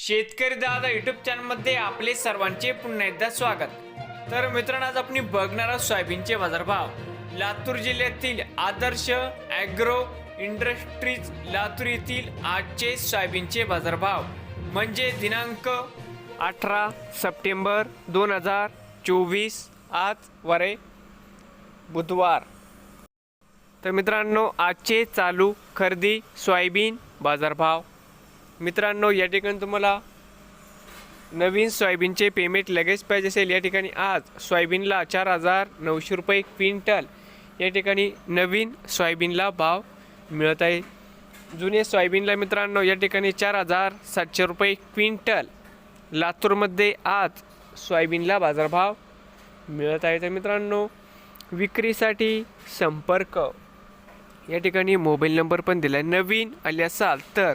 शेतकरी दादा युट्यूब चॅनलमध्ये आपले सर्वांचे पुन्हा एकदा स्वागत. तर मित्रांनो आज आपण बघणार आहोत सोयाबीनचे बाजारभाव. लातूर जिल्ह्यातील आदर्श ॲग्रो इंडस्ट्रीज लातूर येथील आजचे सोयाबीनचे बाजारभाव. म्हणजे दिनांक अठरा सप्टेंबर दोन हजार चोवीस आज वरे बुधवार. तर मित्रांनो आजचे चालू खरेदी सोयाबीन बाजारभाव. मित्रांनो या ठिकाणी तुम्हाला नवीन सोयाबीनचे पेमेंट लगेच पाहिजे असेल. या ठिकाणी आज सोयाबीनला चार हजार नऊशे रुपये क्विंटल. या ठिकाणी नवीन सोयाबीनला भाव मिळत आहे. जुने सोयाबीनला मित्रांनो या ठिकाणी चार हजार सातशे रुपये क्विंटल. लातूरमध्ये आज सोयाबीनला बाजारभाव मिळत आहे. तर मित्रांनो विक्रीसाठी संपर्क. या ठिकाणी मोबाईल नंबर पण दिला आहे नवीन आले असाल तर